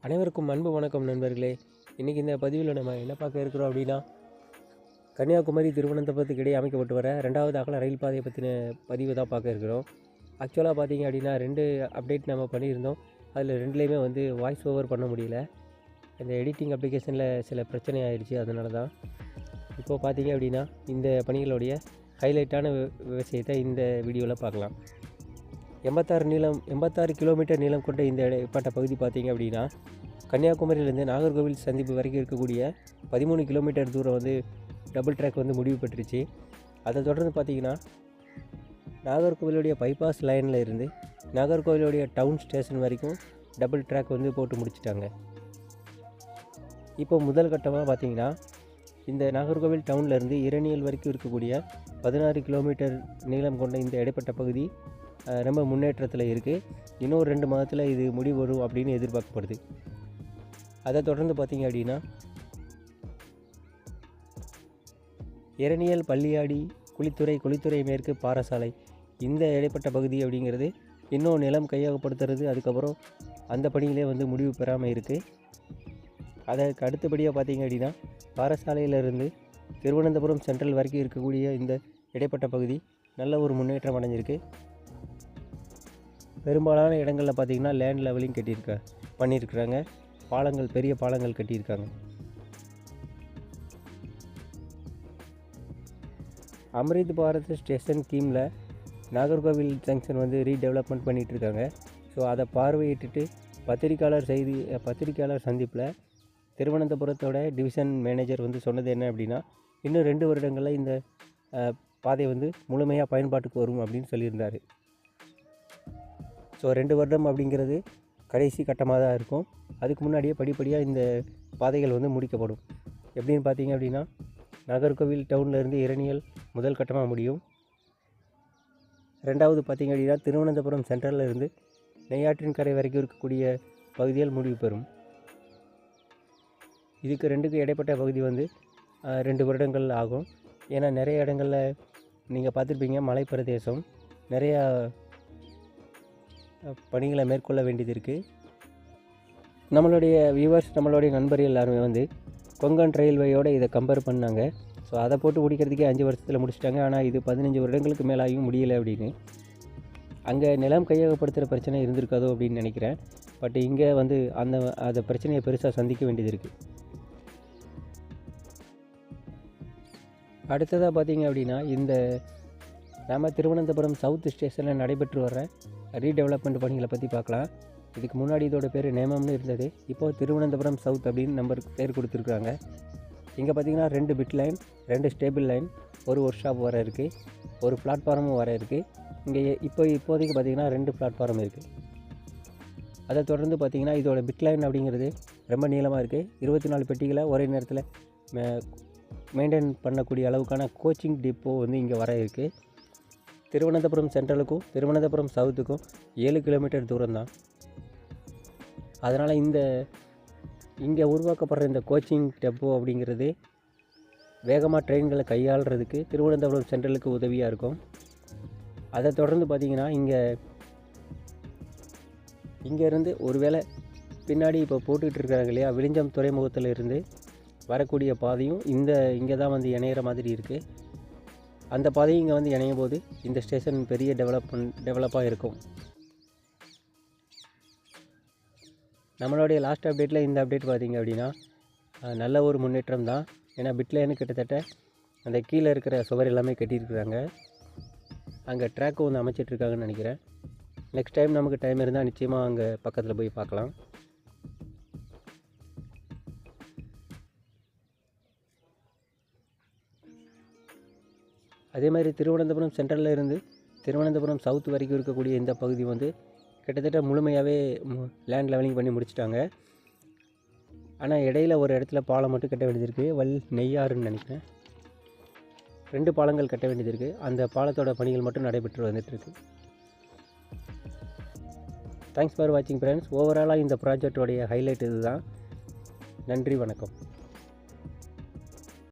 அனைவருக்கும் அன்பு வணக்கம் நண்பர்களே. இன்றைக்கி இந்த பதிவில் நம்ம என்ன பார்க்க இருக்கிறோம் அப்படின்னா கன்னியாகுமரி திருவனந்தபுரத்துக்கு இடையே அமைக்கப்பட்டு வர ரெண்டாவது அகல ரயில் பாதையை பற்றின பதிவு தான் பார்க்க இருக்கிறோம். ஆக்சுவலாக பார்த்தீங்க அப்படின்னா ரெண்டு அப்டேட் நம்ம பண்ணியிருந்தோம். அதில் ரெண்டுலேயுமே வந்து வாய்ஸ் ஓவர் பண்ண முடியல. இந்த எடிட்டிங் அப்ளிகேஷனில் சில பிரச்சனை ஆயிடுச்சு அதனால தான் இப்போது பார்த்தீங்க அப்படின்னா இந்த பணிகளுடைய ஹைலைட்டான வி- விஷயத்தை இந்த வீடியோவில் பார்க்கலாம். எண்பத்தாறு நீளம் எண்பத்தாறு கிலோமீட்டர் நீளம் கொண்ட இந்த இடைப்பட்ட பகுதி பார்த்திங்க அப்படின்னா கன்னியாகுமரியிலேருந்து நாகர்கோவில் சந்திப்பு வரைக்கும் இருக்கக்கூடிய பதிமூணு கிலோமீட்டர் தூரம் வந்து டபுள் ட்ராக் வந்து முடிவு பெற்றுச்சு அதை தொடர்ந்து பார்த்தீங்கன்னா நாகர்கோவிலுடைய பைபாஸ் லைனில் இருந்து நாகர்கோவிலுடைய டவுன் ஸ்டேஷன் வரைக்கும் டபுள் ட்ராக் வந்து போட்டு முடிச்சிட்டாங்க. இப்போ முதல் கட்டமாக பார்த்தீங்கன்னா இந்த நாகர்கோவில் டவுன்லேருந்து இரணியல் வரைக்கும் இருக்கக்கூடிய பதினாறு கிலோமீட்டர் நீளம் கொண்ட இந்த இடைப்பட்ட பகுதி ரொம்ப முன்னேற்றத்தில் இருக்குது இன்னும் ரெண்டு மாதத்தில் இது முடிவு வரும் அப்படின்னு எதிர்பார்க்கப்படுது. அதை தொடர்ந்து பார்த்தீங்க அப்படின்னா இரணியல் பள்ளியாடி குளித்துறை குளித்துறை மேற்கு பாறசாலை இந்த இடைப்பட்ட பகுதி அப்படிங்கிறது இன்னும் நிலம் கையகப்படுத்துறது அதுக்கப்புறம் அந்த பணியிலே வந்து முடிவு பெறாமல் இருக்குது அதற்கு அடுத்தபடியாக பார்த்தீங்க அப்படின்னா பாறசாலையிலிருந்து திருவனந்தபுரம் சென்ட்ரல் வரைக்கும் இருக்கக்கூடிய இந்த இடைப்பட்ட பகுதி நல்ல ஒரு முன்னேற்றம் அடைஞ்சிருக்கு. பெரும்பாலான இடங்களில் பார்த்தீங்கன்னா லேண்ட் லெவலிங் கட்டியிருக்க பண்ணியிருக்கிறாங்க. பாலங்கள் பெரிய பாலங்கள் கட்டியிருக்காங்க. அம்ரித் பாரத் ஸ்டேஷன் கீமில் நாகர்கோவில் ஜங்ஷன் வந்து ரீடெவலப்மெண்ட் பண்ணிகிட்டு இருக்காங்க. ஸோ அதை பார்வையிட்டுட்டு பத்திரிக்கையாளர் செய்தி பத்திரிக்கையாளர் சந்திப்பில் திருவனந்தபுரத்தோட டிவிஷன் மேனேஜர் வந்து சொன்னது என்ன அப்படின்னா இன்னும் ரெண்டு வருடங்களில் இந்த பாதை வந்து முழுமையாக பயன்பாட்டுக்கு வரும் அப்படின்னு சொல்லியிருந்தார். ஸோ ரெண்டு வருடம் அப்படிங்கிறது கடைசி கட்டமாக தான் இருக்கும். அதுக்கு முன்னாடியே படிப்படியாக இந்த பாதைகள் வந்து முடிக்கப்படும். எப்படின்னு பார்த்தீங்க அப்படின்னா நாகர்கோவில் டவுன்லேருந்து இரணியல் முதல் கட்டமாக முடியும். ரெண்டாவது பார்த்தீங்க அப்படின்னா திருவனந்தபுரம் சென்ட்ரல்ல இருந்து நெய்யாற்றின் கரை வரைக்கும் இருக்கக்கூடிய பகுதியால் முடிவு பெறும். இதுக்கு ரெண்டுக்கு இடைப்பட்ட பகுதி வந்து ரெண்டு வருடங்கள் ஆகும். ஏன்னா நிறைய இடங்களில் நீங்கள் பார்த்துருப்பீங்க மலை பிரதேசம். நிறையா பணிகளை மேற்கொள்ள வேண்டியது இருக்குது நம்மளுடைய வியூவர்ஸ் நம்மளுடைய நண்பர்கள் எல்லாருமே வந்து கொங்கன் ரயில்வேயோடு இதை கம்பேர் பண்ணாங்க. ஸோ அதை போட்டு முடிக்கிறதுக்கே அஞ்சு வருஷத்தில் முடிச்சிட்டாங்க. ஆனால் இது பதினஞ்சு வருடங்களுக்கு மேலாகியும் முடியலை அப்படின்னு. அங்கே நிலம் கையகப்படுத்துகிற பிரச்சனை இருந்திருக்காதோ அப்படின்னு நினைக்கிறேன். பட் இங்கே வந்து அந்த அந்த பிரச்சனையை பெருசாக சந்திக்க வேண்டியது இருக்குது அடுத்ததாக பார்த்தீங்க அப்படின்னா இந்த நம்ம திருவனந்தபுரம் சவுத் ஸ்டேஷனில் நடைபெற்று வர ரீடெவலப்மெண்ட் பணிகளை பற்றி பார்க்கலாம். இதுக்கு முன்னாடி இதோட பேர் நேமம்னு இருந்தது. இப்போது திருவனந்தபுரம் சவுத் அப்படின்னு நம்பருக்கு பேர் கொடுத்துருக்காங்க. இங்கே பார்த்தீங்கன்னா ரெண்டு பிட் லைன் ரெண்டு ஸ்டேபிள் லைன் ஒரு ஒர்க் ஷாப் வர இருக்குது ஒரு பிளாட்ஃபார்மும் வர இருக்குது இங்கே இப்போ இப்போதைக்கு பார்த்தீங்கன்னா ரெண்டு பிளாட்ஃபார்ம் இருக்குது அதை தொடர்ந்து பார்த்தீங்கன்னா இதோட பிட் லைன் அப்படிங்கிறது ரொம்ப நீளமாக இருக்குது இருபத்தி நாலு பெட்டிகளை ஒரே நேரத்தில் மெயின்டைன் பண்ணக்கூடிய அளவுக்கான கோச்சிங் டிப்போ வந்து இங்கே வர இருக்குது திருவனந்தபுரம் சென்ட்ரலுக்கும் திருவனந்தபுரம் சவுத்துக்கும் ஏழு கிலோமீட்டர் தூரம் தான் அதனால் இந்த இங்கே உருவாக்கப்படுற இந்த கோச்சிங் டெப்போ அப்படிங்கிறது வேகமாக ட்ரெயின்களை கையாளுறதுக்கு திருவனந்தபுரம் சென்ட்ரலுக்கு உதவியாக இருக்கும். அதை தொடர்ந்து பார்த்தீங்கன்னா இங்கே இங்கேருந்து ஒருவேளை பின்னாடி இப்போ போட்டுக்கிட்டு இருக்கிறாங்க இல்லையா விழிஞ்சம் துறைமுகத்தில் இருந்து வரக்கூடிய பாதையும் இந்த இங்கே தான் வந்து இணையிற மாதிரி இருக்குது அந்த பாதையும் இங்கே வந்து இணையும் போது இந்த ஸ்டேஷன் பெரிய டெவலப்மெண்ட் டெவலப்பாக இருக்கும். நம்மளுடைய லாஸ்ட் அப்டேட்டில் இந்த அப்டேட் பார்த்தீங்க அப்படின்னா நல்ல ஒரு முன்னேற்றம் தான். ஏன்னா பிட்லேன்னு கிட்டத்தட்ட அந்த கீழே இருக்கிற சுவர் எல்லாமே கட்டியிருக்கிறாங்க. அங்கே ட்ராக்கும் வந்து அமைச்சிட்ருக்காங்கன்னு நினைக்கிறேன். நெக்ஸ்ட் டைம் நமக்கு டைம் இருந்தால் நிச்சயமாக அங்கே பக்கத்தில் போய் பார்க்கலாம். அதே மாதிரி திருவனந்தபுரம் சென்ட்ரலில் இருந்து திருவனந்தபுரம் சவுத் வரைக்கும் இருக்கக்கூடிய இந்த பகுதி வந்து கிட்டத்தட்ட முழுமையாகவே லேண்ட் லெவலிங் பண்ணி முடிச்சிட்டாங்க. ஆனால் இடையில ஒரு இடத்துல பாலம் மட்டும் கட்ட வேண்டியது இருக்குது வல் நெய்யாறுன்னு நினைக்கிறேன். ரெண்டு பாலங்கள் கட்ட வேண்டியது இருக்குது அந்த பாலத்தோட பணிகள் மட்டும் நடைபெற்று வந்துட்டுருக்கு. தேங்க்ஸ் ஃபார் வாட்சிங் ஃப்ரெண்ட்ஸ் ஓவராலாக இந்த ப்ராஜெக்டோடைய ஹைலைட் இதுதான். நன்றி வணக்கம்.